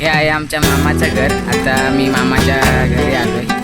हे आहे आमच्या मामाचं घर. आता मी मामाच्या घरी आलोय.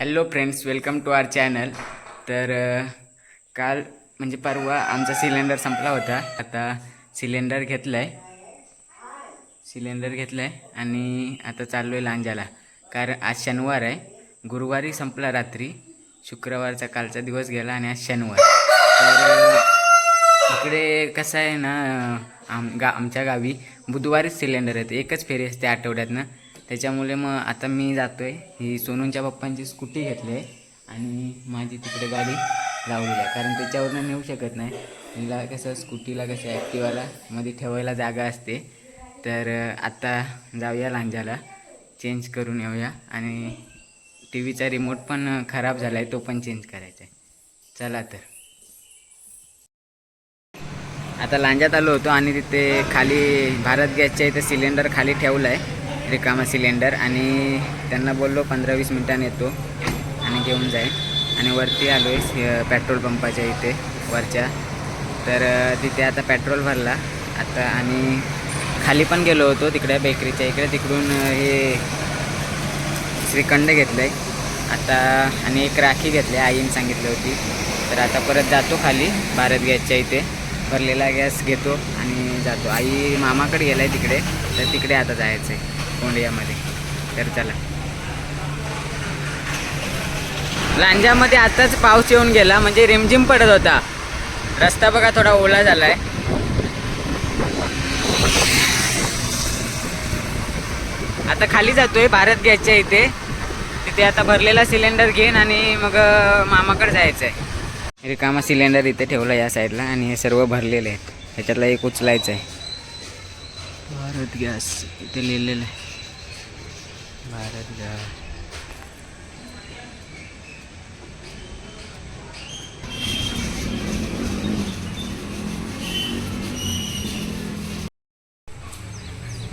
Hello friends welcome to our channel तर काल म्हणजे परवा आमचा सिलेंडर संपला होता. आता सिलेंडर घेतला आहे सिलेंडर घेतला आहे आणि आता चाललो आहे लांजाला कारण आज शनिवार आहे. गुरुवारी संपला रात्री. शुक्रवारचा कालचा दिवस गेला आणि आज शनिवार. तर इकडे कसं आहे ना आम गा आमच्या गावी बुधवारीच सिलेंडर येते एकच फेरी असते आठवड्यातनं. त्याच्यामुळे मग आता मी जातो आहे ही सोनूंच्या पप्पांची स्कूटी घेतली आहे. आणि माझी तिकडे गाडी लावलेली आहे. कारण त्याच्यावरनं नेऊ शकत नाही. तिला कसं स्कूटीला कसं ॲक्टिवाला मध्ये ठेवायला जागा असते. तर आत्ता आता जाऊया लांजाला. चेंज करून येऊया. आणि टी व्हीचा रिमोट पण खराब झाला आहे तो पण चेंज करायचा आहे चला तर. आता लांजात आलो होतो आणि तिथे खाली भारत गॅसच्या इथे सिलेंडर खाली ठेवला आहे रिकामा सिलेंडर आणि त्यांना बोललो पंधरा वीस मिनिटांनी येतो आणि घेऊन जाईल आणि वरती आलो आहे पेट्रोल पंपाच्या इथे वरच्या. तर तिथे आता पेट्रोल भरला. आता आणि खाली पण गेलो होतो तिकडे बेकरीच्या इकडे. तिकडून हे श्रीखंड घेतलं आहे आता आणि एक राखी घेतली आईने सांगितली होती. तर आता परत जातो खाली भारत गॅसच्या इथे. भरलेला गॅस घेतो आणि जातो. आई मामाकडे गेला आहे तिकडे तर तिकडे आता जायचं आहे कोंडियामध्ये. तर चला. लांजामध्ये आताच पाऊस येऊन गेला म्हणजे रिमझिम पडत होता. रस्ता बघा थोडा ओला झाला आहे आता खाली जातोय भारत गॅसच्या इथे. तिथे आता भरलेला सिलेंडर घेईन आणि मग मामाकडे जायचं आहे रिकामा सिलेंडर इथे ठेवला या साईडला आणि हे सर्व भरलेले आहेत. ह्याच्यातला एक उचलायचं आहे भारत गॅस इथे लिहिलेलं आहे.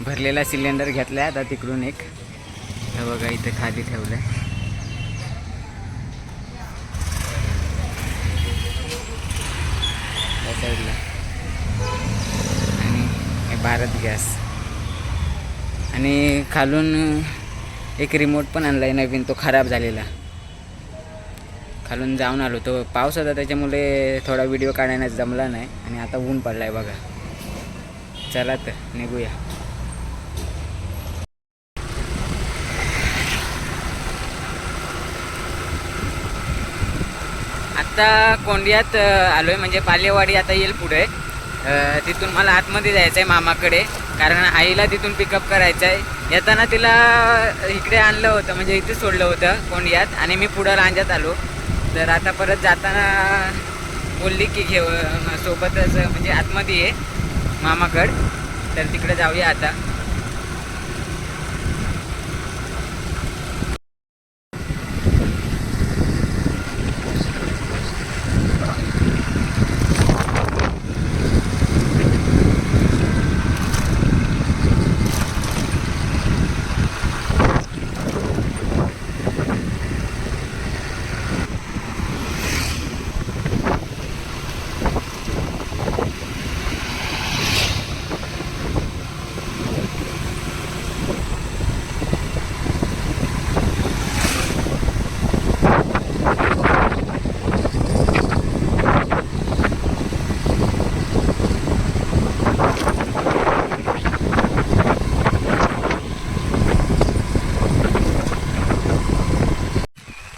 भरलेला सिलेंडर घेतला आता तिकडून एक. हे बघा इथे खाली ठेवलंय. त्या साईडला आणि भारत गॅस. आणि खालून एक रिमोट पण आणला आहे नवीन तो खराब झालेला. खालून जाऊन आलो. तो पाऊस होता त्याच्यामुळे थोडा व्हिडिओ काढण्यास जमला नाही. आणि आता ऊन पडलाय बघा. चला तर निघूया. आता कोंडियात आलो आहे म्हणजे पालेवाडी आता येईल पुढे. तिथून मला आतमध्ये जायचं आहे मामाकडे कारण आईला तिथून पिकअप करायचं आहे येताना तिला इकडे आणलं होतं म्हणजे इथे सोडलं होतं कोंडियात आणि मी पुढं रांजात आलो. तर आता परत जाताना बोलली की घेऊ सोबतच म्हणजे आतमध्ये ये मामाकड. तर तिकडे जाऊया आता.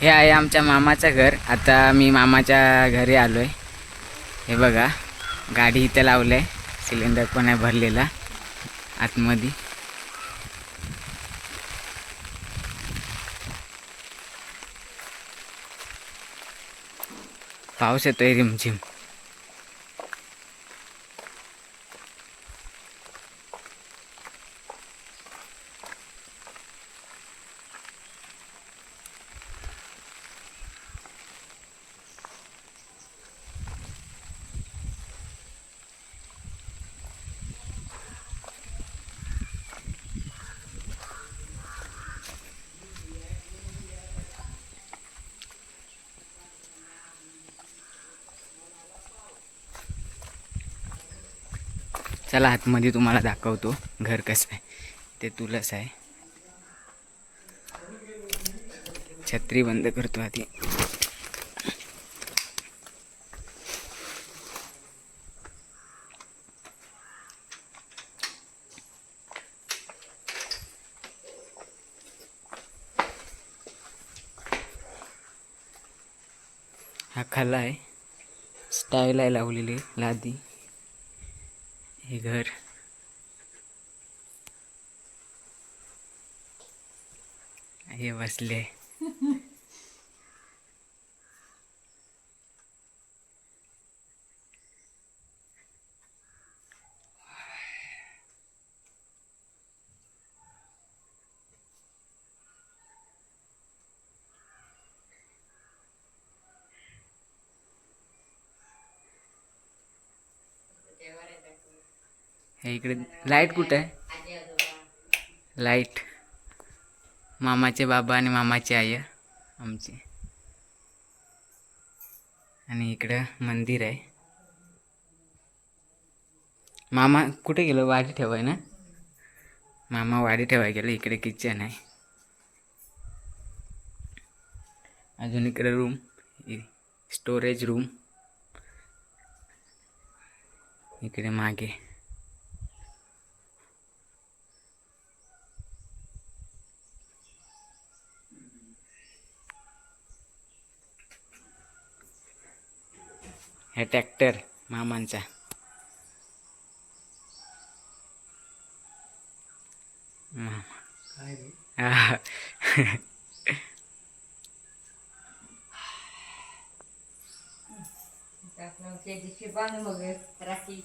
हे आहे आमच्या मामाचं घर. आता मी मामाच्या घरी आलो आहे हे बघा गाडी इथं लावलं आहे सिलेंडर पण आहे भरलेला आतमध्ये. पाऊस येतोय रिमझिम. चला आतमध्ये तुम्हाला दाखवतो घर कसं आहे. ते तुलस आहे. छत्री बंद करतो आधी. हा खाला आहे. स्टाईल आहे लावलेली लादी. हे घर. हे बसले हे इकडे लाइट कुठं आहे? लाइट मामाचे बाबा आणि मामाची आई आमची. आणि इकडं मंदिर आहे. मामा कुठे गेलो? वाडी ठेवाय ना? मामा वाडी ठेवाय गेलो इकडे किचन आहे. अजून इकडे रूम स्टोरेज रूम इकडे मागे. हे ट्रॅक्टर मामांचा. मामा. राखी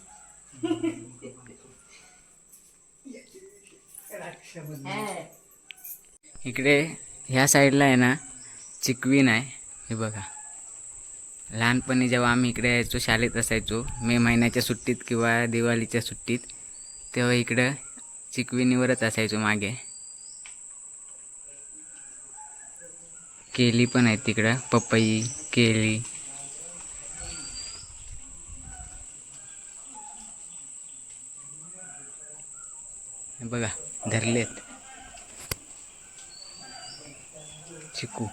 इकडे ह्या साईडला आहे ना चिकवीन आहे. हे बघा. लहानपणी जेव्हा आम्ही इकडे यायचो शाळेत असायचो मे महिन्याच्या सुट्टीत किंवा दिवाळीच्या सुट्टीत तेव्हा इकडं चिकविणीवरच असायचो मागे. केली पण आहेत तिकडं पपई केळी बघा धरलेत. चिकू.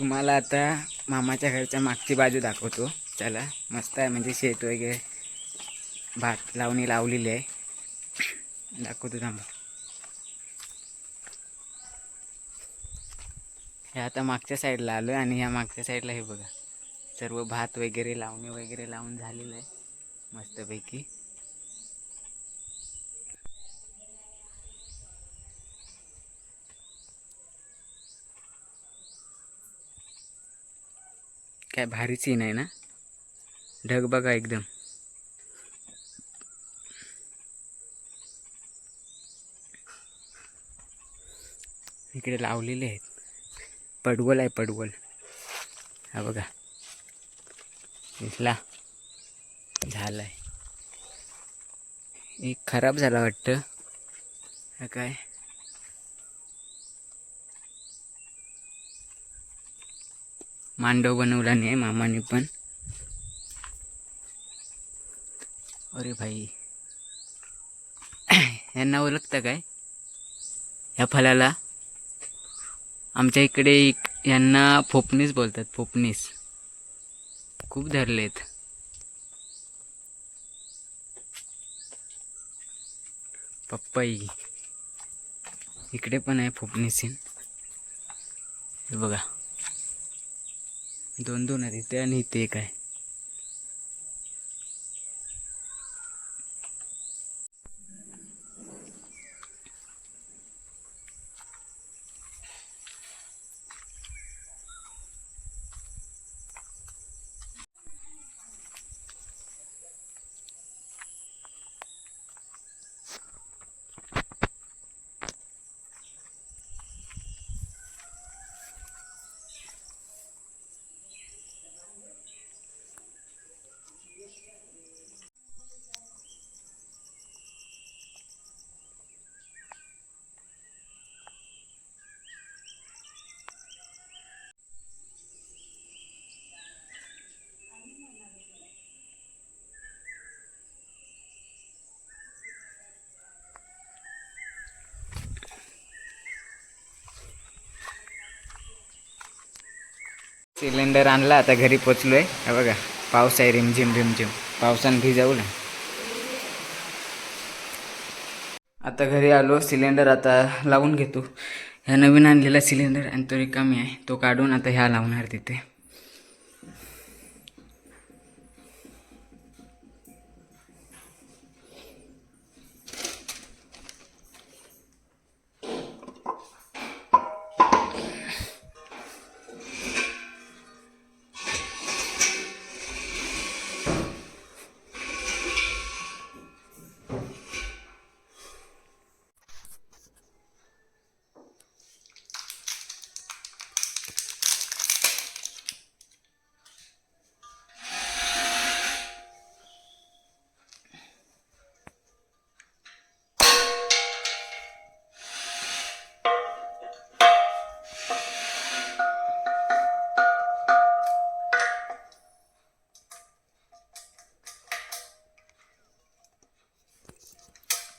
तुम्हाला आता मामाच्या घरच्या मागची बाजू दाखवतो. चला मस्त आहे म्हणजे शेत वगैरे भात लावणी लावलेली आहे. दाखवतो थांबा. हे आता मागच्या साईडला आलो आणि ह्या मागच्या साईडला हे बघा. सर्व भात वगैरे लावणी वगैरे लावून झालेलं आहे. मस्तपैकी. काय भारी सीन आहे ना? ढग बघा एकदम. इकडे लावलेले आहेत. पडवल आहे पडवल. हा बघा. दिसला झालाय. एक खराब झाला वाटतं. काय? मांडव बनवला नाही मामाने पण. अरे भाई. यांना ओळखतं काय? ह्या फलाला? आमच्या इकडे एक- यांना फोपनीस बोलतात फोपनीस खूप धरलेत पप्पाई इकडे पण आहे फोपनीसीन हे बघा. दोन दोन आहेत इथे आणि इथे एक आहे. सिलेंडर आणला आता घरी पोचलो आहे बघा पाऊस आहे रिमझिम रिमझिम. पावसानं भिजाऊ ना आता घरी आलो सिलेंडर आता लावून घेतो. ह्या नवीन आणलेला सिलेंडर आणि तो रिकामी आहे. तो काढून आता ह्या लावणार तिथे.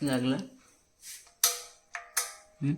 लागला हं?